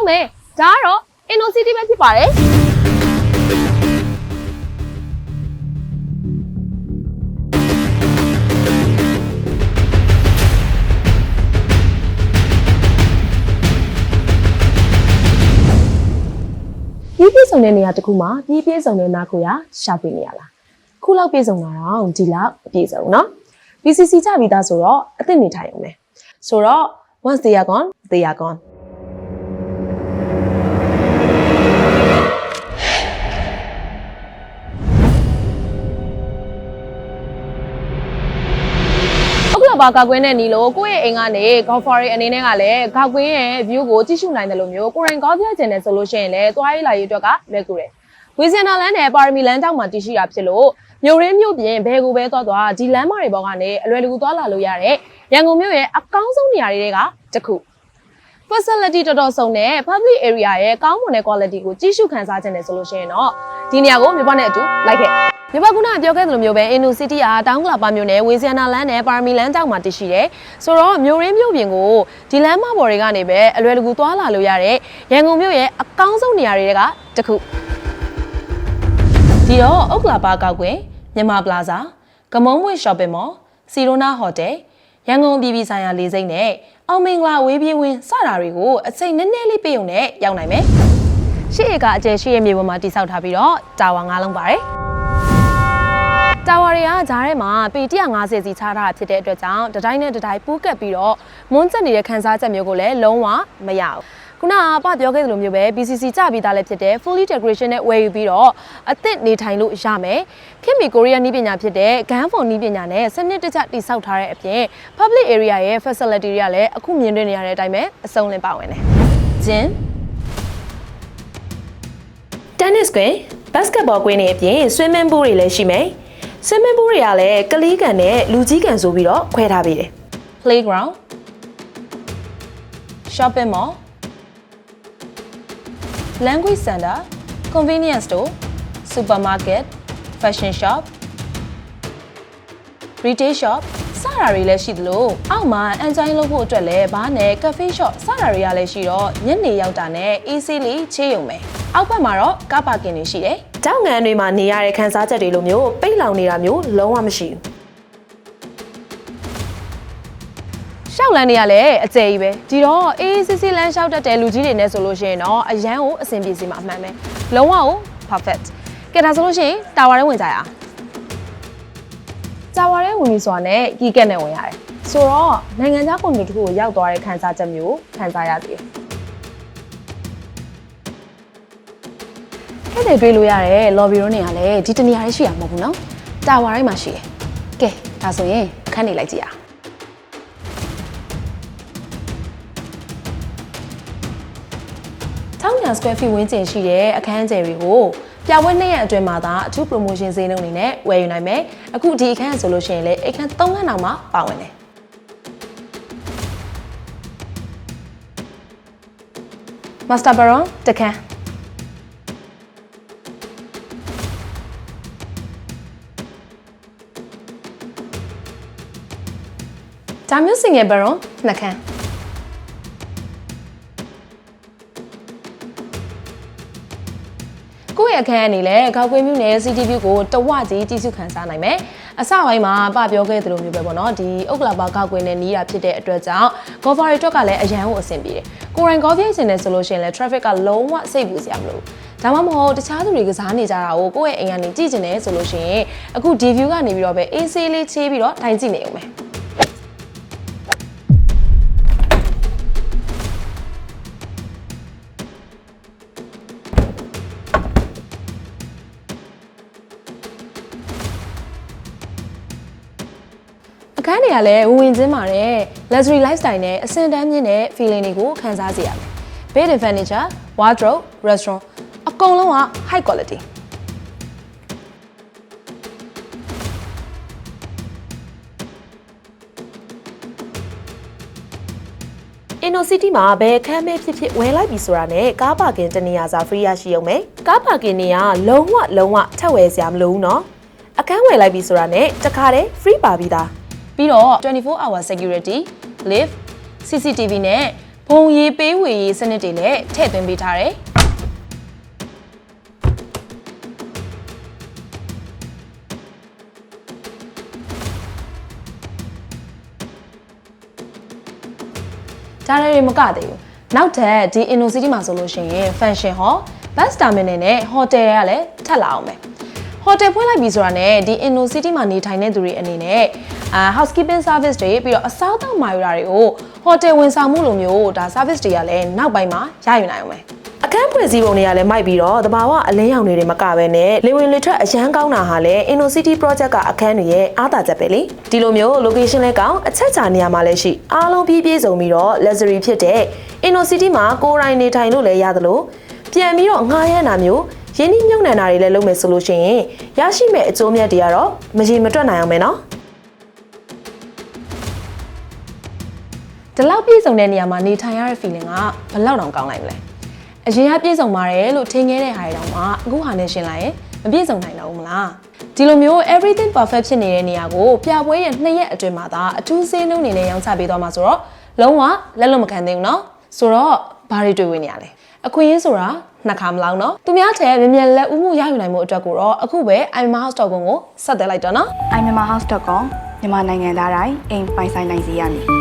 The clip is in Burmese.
လုံးပဲဒါကတော့ Innocity ပဲဖြစ်ပါတယ် ပြီးပြည့်စုံတဲ့နေရာတစ်ခုမှာပြီးပြည့်စုံတဲ့နာကိုရရှာဖွေနေရလားခုလောက်ပြည့်စုံတာတော့ဒီလောက်အပြည့်စုံเนาะ BCC ကြပြီးသားဆိုတော့အသင့်နေထိုင်အောင်ပဲဆိုတော့ once they are gone they are gone အခုတော့ဘာကောက်ကွင်းနဲ့နီလို့ကိုယ့်ရဲ့အိမ်ကနေ golf foray အနေနဲ့ကလည်းကောက်ကွင်းရဲ့ view ကိုကြည့်ရှုနိုင်တယ်လို့မျိုးကိုယ်တိုင် golf ပြချင်တယ်ဆိုလို့ရှိရင်လည်းသွားရေးလာရေးအတွက်ကလွယ်ကူတယ်ဝီဇန်နာလန်နဲ့ပါရမီလန်တောက်မှာတည်ရှိတာဖြစ်လို့မြို့ရင်းမြို့ပြင်ဘယ်ကိုပဲသွားသွားဒီလမ်းမတွေပေါ်ကနေအလွယ်တကူသွားလာလို့ရတဲ့ရန်ကုန်မြို့ရဲ့အကောင်းဆုံးနေရာတွေကတစ်ခု facility တော်တော်စုံတဲ့ public area ရဲ့ကောင်းမွန်တဲ့ quality ကိုကြည့်ရှုခန်းစားခြင်းတယ်ဆိုလို့ရှိရင်တော့ဒီနေရာကိုမြို့ပနဲ့အတူလိုက်ခဲ့ မြို့ပကုနာပြောခဲ့သလိုမျိုးပဲ Inno City ကတောင်ကလာပါမြို့နယ်ဝေစီယနာလန်းနဲ့ပါရမီလန်းတောက်မှာတည်ရှိတယ်ဆိုတော့မြို့ရင်းမြို့ပြင်ကိုဒီလမ်းမပေါ်တွေကနေပဲအလွယ်တကူသွားလာလို့ရတဲ့ရန်ကုန်မြို့ရဲ့အကောင်းဆုံးနေရာတွေကတစ်ခုဒီတော့ဥက္ကလာပါကောက်ကွင်းမြန်မာပလာဇာကမုံမွေ shopping mall စီရိုနာဟိုတယ်ရန်ကုန်ပြည်ပြည်ဆိုင်ရာလေးစိမ့်နဲ့အောင်မင်္ဂလာဝေးပြေးဝင်းစတာတွေကိုအချိန်နည်းနည်းလေးပေးုံနဲ့ရောက်နိုင်မယ်ရှေ့ဧကအကျယ်ရှိရဲ့မြေပေါ်မှာတိစောက်ထားပြီးတော့တာဝါ၅လုံးပါတယ် တာဝါတွေကဂျားထဲမှာပေ150စီချထားတာဖြစ်တဲ့အတွက်ကြောင့်တစ်တိုင်းနဲ့တစ်တိုင်းပူးကပ်ပြီးတော့မွန်းကျက်နေတဲ့ခန်းစားချက်မျိုးကိုလည်းလုံးဝမရဘူးခုနကပပြောခဲ့သလိုမျိုးပဲ BCC ကြပြီးသားလည်းဖြစ်တဲ့ fully decoration နဲ့ဝယ်ယူပြီးတော့အသစ်နေထိုင်လို့ရမယ်ခင်မီကိုရီးယားနီးပညာဖြစ်တဲ့ gun for နီးပညာနဲ့စနစ်တကျတိစောက်ထားတဲ့အပြင် public area ရဲ့ facility တွေကလည်းအခုမြင်တွေ့နေရတဲ့အတိုင်းပဲအစုံလင်ပါဝင်တယ်ဂျင်း tennis ကွင်း basketball ကွင်းတွေအပြင် swimming pool တွေလည်းရှိမယ် swimming pool တွေကလည်းကလေးကန်နဲ့လူကြီးကန်ဆိုပြီးတော့ခွဲထားပေးတယ် playground shopping mall language center convenience store supermarket fashion shop retail shop စတာတွေလည်းရှိသလိုအောက်မှာအန်ဂျိုင်းလုပ်ဖို့အတွက်လည်းဘားနဲ့ cafe shop စတာတွေကလည်းရှိတော့ညနေရောက်တာနဲ့ easy လေးချေးရုံပဲအောက်ဘက်မှာတော့ကားပါကင်တွေရှိတယ် တောင်ငံတွေမှာနေရတဲ့ခန်းစားချက်တွေလိုမျိုးပိတ်လောင်နေတာမျိုးလုံးဝမရှိဘူးရှောက်လန်းတွေကလည်းအကျယ်ကြီးပဲဒီတော့အေးစစ်စစ်လန်းရှောက်တတ်တဲ့လူကြီးတွေနဲ့ဆိုလို့ရှိရင်တော့အရန်ကိုအဆင်ပြေစီမှာအမှန်ပဲလုံးဝကို perfect ကဲဒါဆိုလို့ရှိရင်တာဝါထဲဝင်ကြရအောင်တာဝါထဲဝင်ပြီဆိုတာနဲ့ကီးကက်နဲ့ဝင်ရတယ်ဆိုတော့နိုင်ငံခြားကွန်ပျူတာတစ်ခုကိုရောက်သွားတဲ့ခန်းစားချက်မျိုးခန်းစားရသေးတယ် အဲ့ဒါတွေ့လို့ရတယ် lobby room တွေကလည်းဒီတနေရာလေးရှိရမှာမဟုတ်ဘူးနော်တာဝါတိုင်းမှာရှိတယ်ကဲဒါဆိုရင်ခန်းနေလိုက်ကြည့်ရအောင်ထောင်ညာ square feet ဝန်းကျင်ရှိတဲ့အခန်းကျယ်တွေကိုပြပွဲနှစ်ရက်အတွင်းမှာသာအထူး promotion ဈေးနှုန်းတွေနဲ့ဝယ်ယူနိုင်မယ်အခုဒီအခန်းဆိုလို့ရှိရင်လည်းအခန်း၃ခန်းတောင်မှပါဝင်တယ် Master Baron တခန်း ဒါမျိုး single baron နှစ်ခန်းကိုယ့်ရဲ့အခန်းအနေနဲ့ကောက်ကွေးမျိုးနဲ့ CTV ကိုတဝကြီးကြည့်ရှုခန်းစားနိုင်မယ်။အစပိုင်းမှာပပြောခဲ့သလိုမျိုးပဲပေါ့နော်ဒီဥက္ကလာပါကောက်ကွေးနဲ့နီးတာဖြစ်တဲ့အတွက်ကြောင့် golf တွေအတွက်ကလည်းအရန်ကိုအဆင်ပြေတယ်။ကိုယ်တိုင် golf ရိုက်ချင်တယ်ဆိုလို့ရှိရင်လည်း traffic ကလုံးဝစိတ်ပူစရာမလိုဘူး။ဒါမှမဟုတ်တခြားသူတွေကစားနေကြတာကိုကိုယ့်ရဲ့အိမ်ကနေကြည့်ချင်တယ်ဆိုလို့ရှိရင်အခုဒီ view ကနေပြီးတော့ပဲ AC လေးချေးပြီးတော့ထိုင်ကြည့်နေအောင်ပဲ။ န်းတွေကလည်းဝင်ဝင်ချင်းပါတယ် luxury lifestyle နဲ့အဆင့်တန်းမြင့်တဲ့ feeling တွေကိုခံစားစေရမယ် bed and furniture wardrobe restaurant အကုန်လုံးက high quality Inno City မှာဘယ်အခန်းပဲဖြစ်ဖြစ်ဝယ်လိုက်ပြီဆိုတာနဲ့ကားပါကင်တနေရာစာ free ရရှိအောင်မယ်ကားပါကင်တွေကလုံးဝလုံးဝထပ်ဝယ်စရာမလိုဘူးเนาะအခန်းဝယ်လိုက်ပြီဆိုတာနဲ့တခါတည်း free ပါပြီးသား ပြီးတော့24 hour security lift CCTV နဲ့ဘုံရည်ပေးဝေရေးစနစ်တွေလည်းထည့်သွင်းပေးထားတယ်ဒါတွေမကသေးဘူးနောက်ထပ်ဒီ Innocity မှာဆိုလို့ရှိရင် function hall bus terminal နဲ့ hotel တွေကလည်းထပ်လာအောင်ပဲဟိုတယ်ဖွင့်လိုက်ပြီဆိုတာနဲ့ဒီ Innocity မှာနေထိုင်တဲ့သူတွေအနေနဲ့ အာ housekeeping service တွေပြီးတော့အစားအသောက်မှာယူတာတွေကို hotel ဝန်ဆောင်မှုလိုမျိုးဒါ service တွေကလည်းနောက်ပိုင်းမှာရယူနိုင်အောင်ပဲအခန်းဖွဲ့စည်းပုံတွေကလည်းမိုက်ပြီးတော့တဘာဝအလင်းရောင်တွေမကပဲနဲ့လေဝင်လေထွက်အရန်ကောင်းတာဟာလည်း Innocity project ကအခန်းတွေရဲ့အားသာချက်ပဲလေဒီလိုမျိုး location လဲကောင်းအချက်ချာနေရာမှာလည်းရှိအားလုံးပြည့်ပြည့်စုံပြီးတော့ luxury ဖြစ်တဲ့ Innocity မှာကိုယ်တိုင်နေထိုင်လို့လည်းရသလိုပြန်ပြီးတော့ငှားရမ်းတာမျိုးရင်းနှီးမြှုပ်နှံတာတွေလည်းလုပ်မယ်ဆိုလို့ရှိရင်ရရှိမဲ့အကျိုးမြတ်တွေကတော့မရေမတွက်နိုင်အောင်ပဲเဒီလောက်ပြည့်စုံတဲ့နေရာမှာနေထိုင်ရတဲ့ feeling ကဘယ်လောက်တောင်ကောင်းလိုက်မလဲအရင်ကပြည့်စုံပါတယ်လို့ထင်ခဲ့တဲ့ဟာတွေတောင်မှအခုဟာနဲ့ရှင်းလိုက်ရင်မပြည့်စုံနိုင်တော့ဘူးမလားဒီလိုမျိုး everything perfect ဖြစ်နေတဲ့နေရာကိုပြပွဲရဲ့နှစ်ရက်အတွင်းမှာသာအထူးစင်းနှုန်းနေနဲ့ရောင်းချပေးသွားမှာဆိုတော့လုံးဝလက်လွတ်မခံသေးဘူးเนาะဆိုတော့ဘာတွေတွေ့ဝင်နေရလဲအခွင့်အရေးဆိုတာနှစ်ခါမလောက်เนาะသူများထဲမြင်မြန်လက်ဦးမှုရယူနိုင်မှုအတွက်ကိုတော့အခုပဲ iMouse.com ကိုဆက်သွယ်လိုက်တော့เนาะ iMyanmarHouse.com မြန်မာနိုင်ငံသားတိုင်းအိမ်ပိုင်ဆိုင်နိုင်စေရမည်